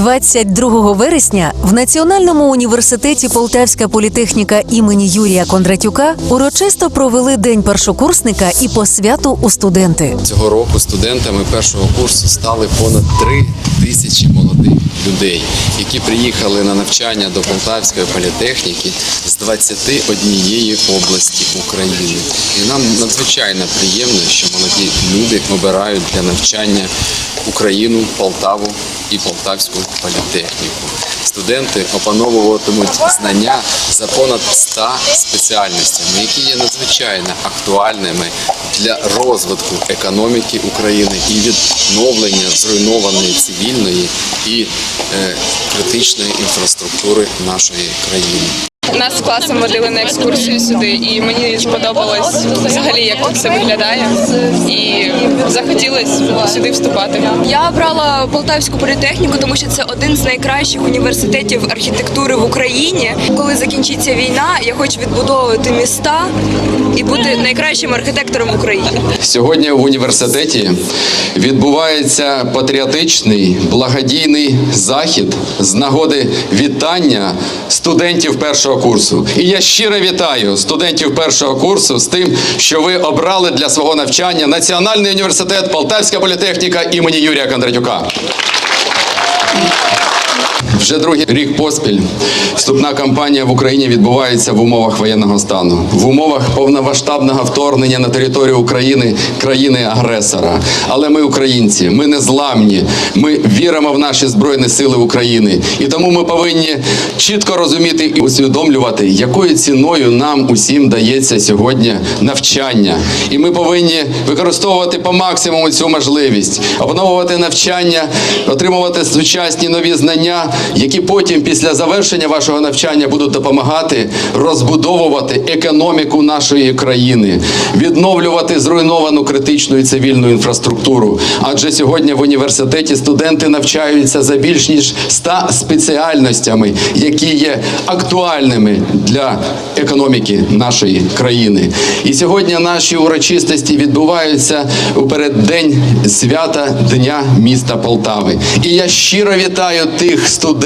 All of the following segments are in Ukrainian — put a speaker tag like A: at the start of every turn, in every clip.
A: 22 вересня в Національному університеті Полтавська політехніка імені Юрія Кондратюка урочисто провели день першокурсника і посвяту у студенти.
B: Цього року студентами першого курсу стали понад три тисячі молодих людей, які приїхали на навчання до Полтавської політехніки з 21 області України. І нам надзвичайно приємно, що молоді люди обирають для навчання Україну, Полтаву і Полтавську політехніку. Студенти опановуватимуть знання за понад 100 спеціальностями, які є надзвичайно актуальними для розвитку економіки України і відновлення зруйнованої цивільної і е, критичної інфраструктури нашої країни.
C: Нас з класом водили на екскурсію сюди, і мені сподобалось взагалі, як тут все виглядає, і захотілося сюди вступати.
D: Я обрала Полтавську політехніку, тому що це один з найкращих університетів архітектури в Україні. Коли закінчиться війна, я хочу відбудовувати міста і бути найкращим архітектором в Україні.
B: Сьогодні в університеті відбувається патріотичний благодійний захід з нагоди вітання студентів першого курсу. І я щиро вітаю студентів першого курсу з тим, що ви обрали для свого навчання Національний університет Полтавська політехніка імені Юрія Кондратюка. Вже другий рік поспіль вступна кампанія в Україні відбувається в умовах воєнного стану, в умовах повномасштабного вторгнення на територію України країни-агресора. Але ми українці, ми не зламні, ми віримо в наші збройні сили України, і тому ми повинні чітко розуміти і усвідомлювати, якою ціною нам усім дається сьогодні навчання. І ми повинні використовувати по максимуму цю можливість, опановувати навчання, отримувати сучасні нові знання, які потім, після завершення вашого навчання, будуть допомагати розбудовувати економіку нашої країни, відновлювати зруйновану критичну і цивільну інфраструктуру. Адже сьогодні в університеті студенти навчаються за більш ніж 100 спеціальностями, які є актуальними для економіки нашої країни. І сьогодні наші урочистості відбуваються у переддень свята Дня міста Полтави. І я щиро вітаю тих студентів,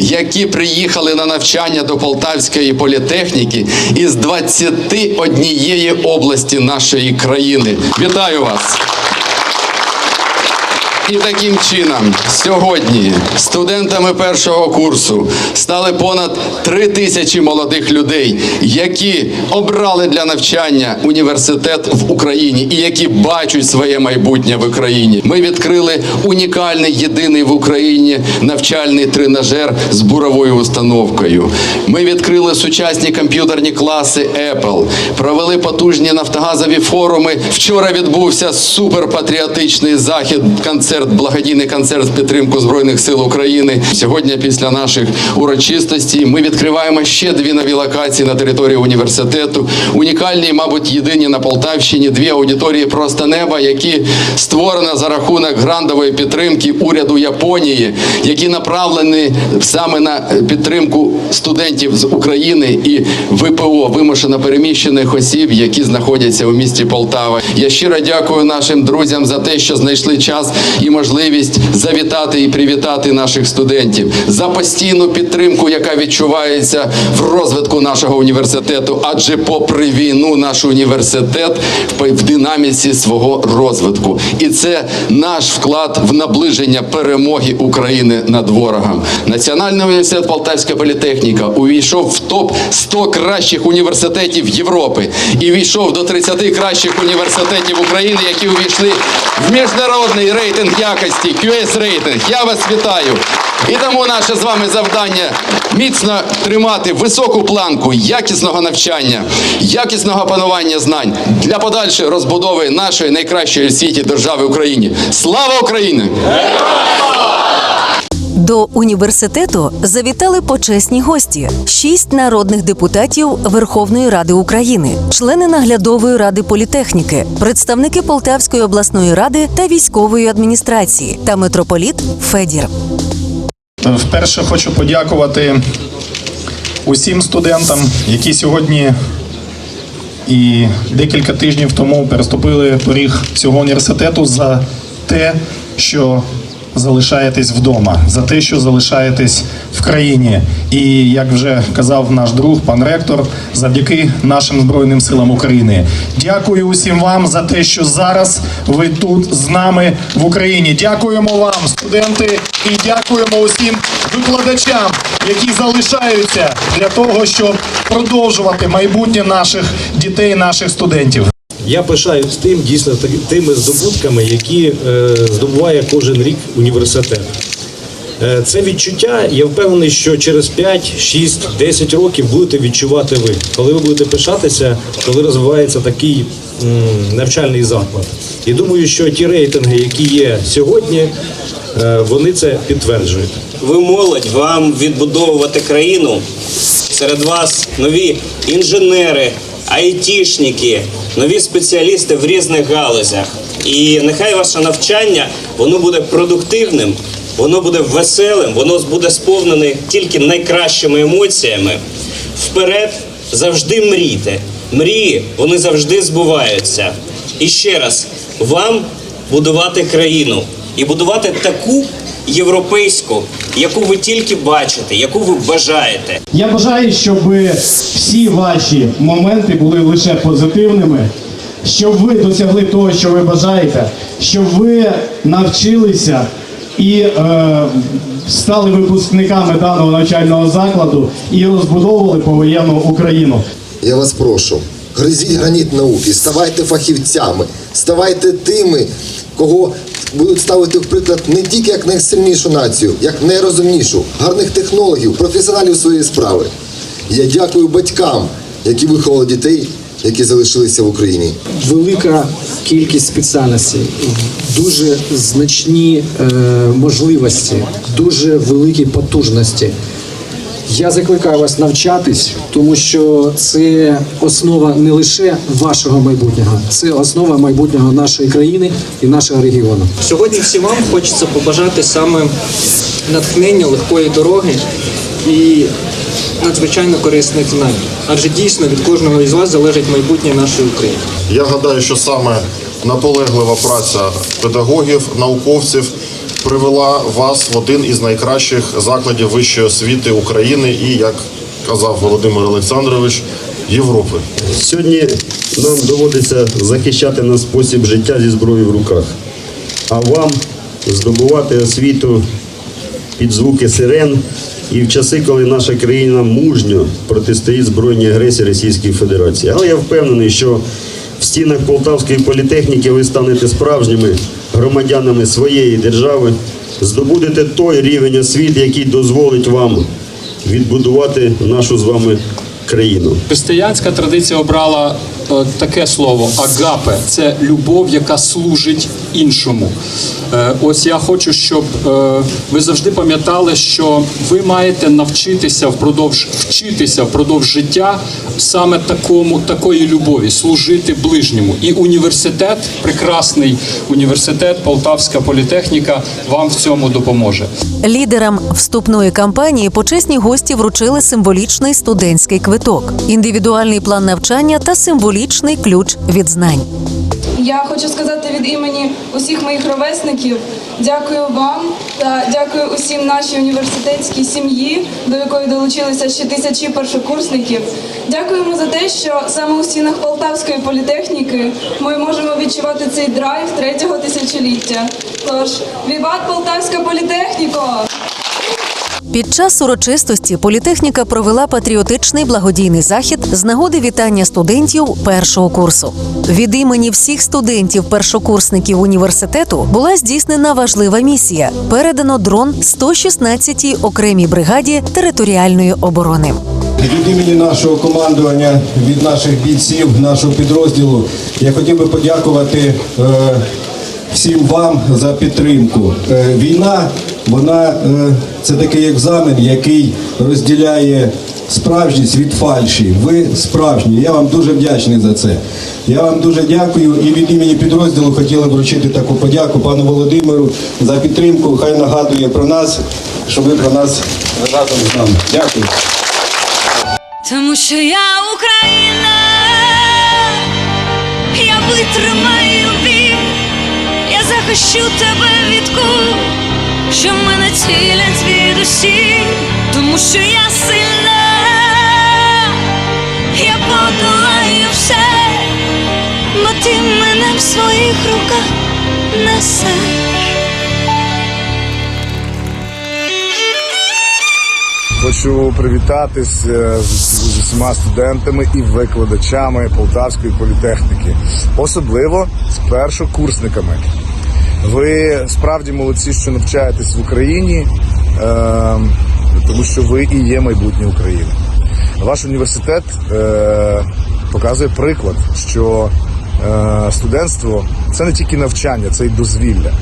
B: які приїхали на навчання до Полтавської політехніки із 21 області нашої країни. Вітаю вас! І таким чином сьогодні студентами першого курсу стали понад три тисячі молодих людей, які обрали для навчання університет в Україні і які бачать своє майбутнє в Україні. Ми відкрили унікальний єдиний в Україні навчальний тренажер з буровою установкою. Ми відкрили сучасні комп'ютерні класи Apple, провели потужні нафтогазові форуми. Вчора відбувся суперпатріотичний захід, концерт, благодійний концерт в підтримку Збройних сил України. Сьогодні, після наших урочистостей, ми відкриваємо ще дві нові локації на території університету. Унікальні, мабуть, єдині на Полтавщині дві аудиторії просто неба, які створено за рахунок грандової підтримки уряду Японії, які направлені саме на підтримку студентів з України і ВПО вимушено переміщених осіб, які знаходяться у місті Полтава. Я щиро дякую нашим друзям за те, що знайшли час можливість завітати і привітати наших студентів за постійну підтримку, яка відчувається в розвитку нашого університету. Адже, попри війну, наш університет в динаміці свого розвитку, і це наш вклад в наближення перемоги України над ворогом. Національний університет Полтавська політехніка увійшов в топ 100 кращих університетів Європи і війшов до 30 кращих університетів України, які увійшли в міжнародний рейтинг якості QS рейтинг. Я вас вітаю. І тому наше з вами завдання міцно тримати високу планку якісного навчання, якісного панування знань для подальшої розбудови нашої найкращої в світі держави Україні. Слава Україні!
A: До університету завітали почесні гості: шість народних депутатів Верховної Ради України, члени наглядової ради політехніки, представники Полтавської обласної ради та військової адміністрації та митрополіт Федір.
E: Вперше хочу подякувати усім студентам, які сьогодні і декілька тижнів тому переступили поріг цього університету за те, що залишаєтесь вдома, за те, що залишаєтесь в країні. І як вже казав наш друг, пан ректор, завдяки нашим збройним силам України. Дякую усім вам за те, що зараз ви тут з нами в Україні. Дякуємо вам, студенти, і дякуємо усім викладачам, які залишаються для того, щоб продовжувати майбутнє наших дітей, наших студентів.
F: Я пишаюсь тим, дійсно тими здобутками, які е, здобуває кожен рік університет. Е, це відчуття, я впевнений, що через 5, 6, 10 років будете відчувати ви, коли ви будете пишатися, коли розвивається такий навчальний заклад. І думаю, що ті рейтинги, які є сьогодні, е, вони це підтверджують.
G: Ви молодь, вам відбудовувати країну. Серед вас нові інженери, айтішники, нові спеціалісти в різних галузях. І нехай ваше навчання воно буде продуктивним, воно буде веселим, воно буде сповнене тільки найкращими емоціями. Вперед завжди мрійте. Мрії вони завжди збуваються. І ще раз, вам будувати країну і будувати таку європейську, яку ви тільки бачите, яку ви бажаєте.
H: Я бажаю, щоб всі ваші моменти були лише позитивними, щоб ви досягли того, що ви бажаєте, щоб ви навчилися і е, стали випускниками даного навчального закладу і розбудовували повоєнну Україну.
I: Я вас прошу, гризіть граніт науки, ставайте фахівцями, ставайте тими, кого будуть ставити в приклад не тільки як найсильнішу націю, як найрозумнішу, гарних технологів, професіоналів своєї справи. Я дякую батькам, які виховали дітей, які залишилися в Україні.
J: велика кількість спеціальностей, дуже значні е, можливості, дуже великі потужності. Я закликаю вас навчатись, тому що це основа не лише вашого майбутнього, це основа майбутнього нашої країни і нашого регіону.
K: Сьогодні всім вам хочеться побажати саме натхнення легкої дороги і надзвичайно корисних знань. Адже дійсно від кожного із вас залежить майбутнє нашої України.
L: Я гадаю, що саме наполеглива праця педагогів, науковців привела вас в один із найкращих закладів вищої освіти України і, як казав Володимир Олександрович, Європи.
F: Сьогодні нам доводиться захищати наш спосіб життя зі зброєю в руках, а вам здобувати освіту під звуки сирен і в часи, коли наша країна мужньо протистоїть збройній агресії Російської Федерації. Але я впевнений, що в стінах Полтавської політехніки ви станете справжніми громадянами своєї держави, здобудете той рівень освіти, який дозволить вам відбудувати нашу з вами країну.
M: Християнська традиція обрала е, таке слово агапе це любов, яка служить іншому. Е, ось я хочу, щоб е, ви завжди пам'ятали, що ви маєте навчитися впродовж вчитися впродовж життя саме такому такої любові, служити ближньому. І університет, прекрасний університет, Полтавська політехніка, вам в цьому допоможе.
A: Лідерам вступної кампанії почесні гості вручили символічний студентський квиток, індивідуальний план навчання та символічний ключ від знань.
D: Я хочу сказати від імені усіх моїх ровесників дякую вам та дякую усім нашій університетській сім'ї, до якої долучилися ще тисячі першокурсників. Дякуємо за те, що саме у стінах Полтавської політехніки ми можемо відчувати цей драйв третього тисячоліття. Тож, віват Полтавська політехніко!
A: Під час урочистості політехніка провела патріотичний благодійний захід з нагоди вітання студентів першого курсу. Від імені всіх студентів першокурсників університету була здійснена важлива місія. Передано дрон 116-й окремій бригаді територіальної оборони.
H: Від імені нашого командування, від наших бійців, нашого підрозділу, я хотів би подякувати е, всім вам за підтримку. Е, війна, вона е, це такий екзамен, який розділяє справжність від фальші. Ви справжні. Я вам дуже вдячний за це. Я вам дуже дякую і від імені підрозділу хотіли вручити таку подяку пану Володимиру за підтримку. Хай нагадує про нас, що ви про нас разом з нами. Дякую.
C: Тому що я Україна, я витримаю біль, я захищу тебе від куль,
G: що мене цілять від усі, тому що я сильна, я подолаю все, бо ти мене в своїх руках несеш.
N: Хочу привітатись е, з, з усіма студентами і викладачами Полтавської політехніки, особливо з першокурсниками. Ви справді молодці, що навчаєтесь в Україні, е, тому що ви і є майбутнє України. Ваш університет е, показує приклад, що е, студентство це не тільки навчання, це й дозвілля.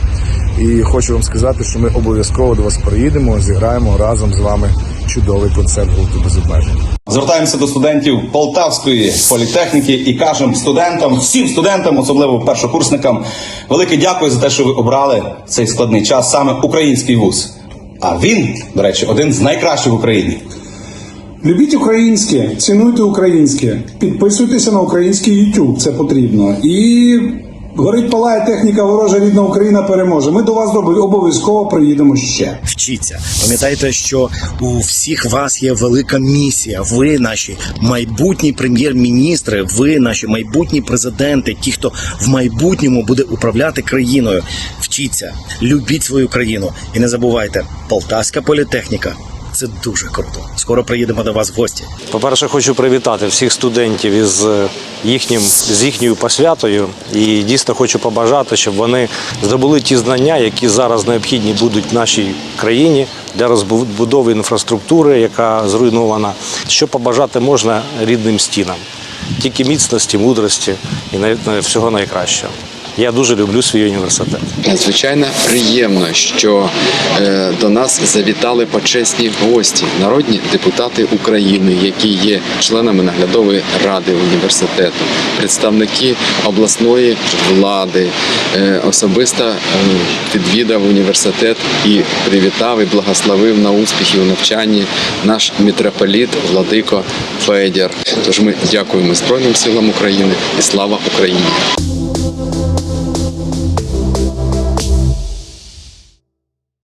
N: І хочу вам сказати, що ми обов'язково до вас приїдемо, зіграємо разом з вами чудовий концерт гурту без обмежень.
O: Звертаємося до студентів Полтавської політехніки і кажемо студентам, всім студентам, особливо першокурсникам, велике дякую за те, що ви обрали цей складний час саме український вуз. А він, до речі, один з найкращих в Україні.
P: Любіть українське, цінуйте українське, підписуйтеся на український YouTube, це потрібно. І горить палає техніка ворожа рідна Україна переможе. Ми до вас обов'язково приїдемо ще.
Q: Вчіться. Пам'ятайте, що у всіх вас є велика місія. Ви наші майбутні прем'єр-міністри, ви наші майбутні президенти, ті, хто в майбутньому буде управляти країною. Вчіться, любіть свою країну і не забувайте, полтавська політехніка. Це дуже круто. Скоро приїдемо до вас в гості.
R: По-перше, хочу привітати всіх студентів із е, їхнім з їхньою посвятою. І дійсно хочу побажати, щоб вони здобули ті знання, які зараз необхідні будуть нашій країні для розбудови інфраструктури, яка зруйнована. Що побажати можна рідним стінам, тільки міцності, мудрості і навіть всього найкращого. Я дуже люблю свій університет.
S: Надзвичайно приємно, що е, до нас завітали почесні гості, народні депутати України, які є членами наглядової ради університету, представники обласної влади. Е, особисто е, відвідав університет і привітав і благословив на успіхи у навчанні наш митрополіт Владико Федір. Тож ми дякуємо Збройним силам України і слава Україні.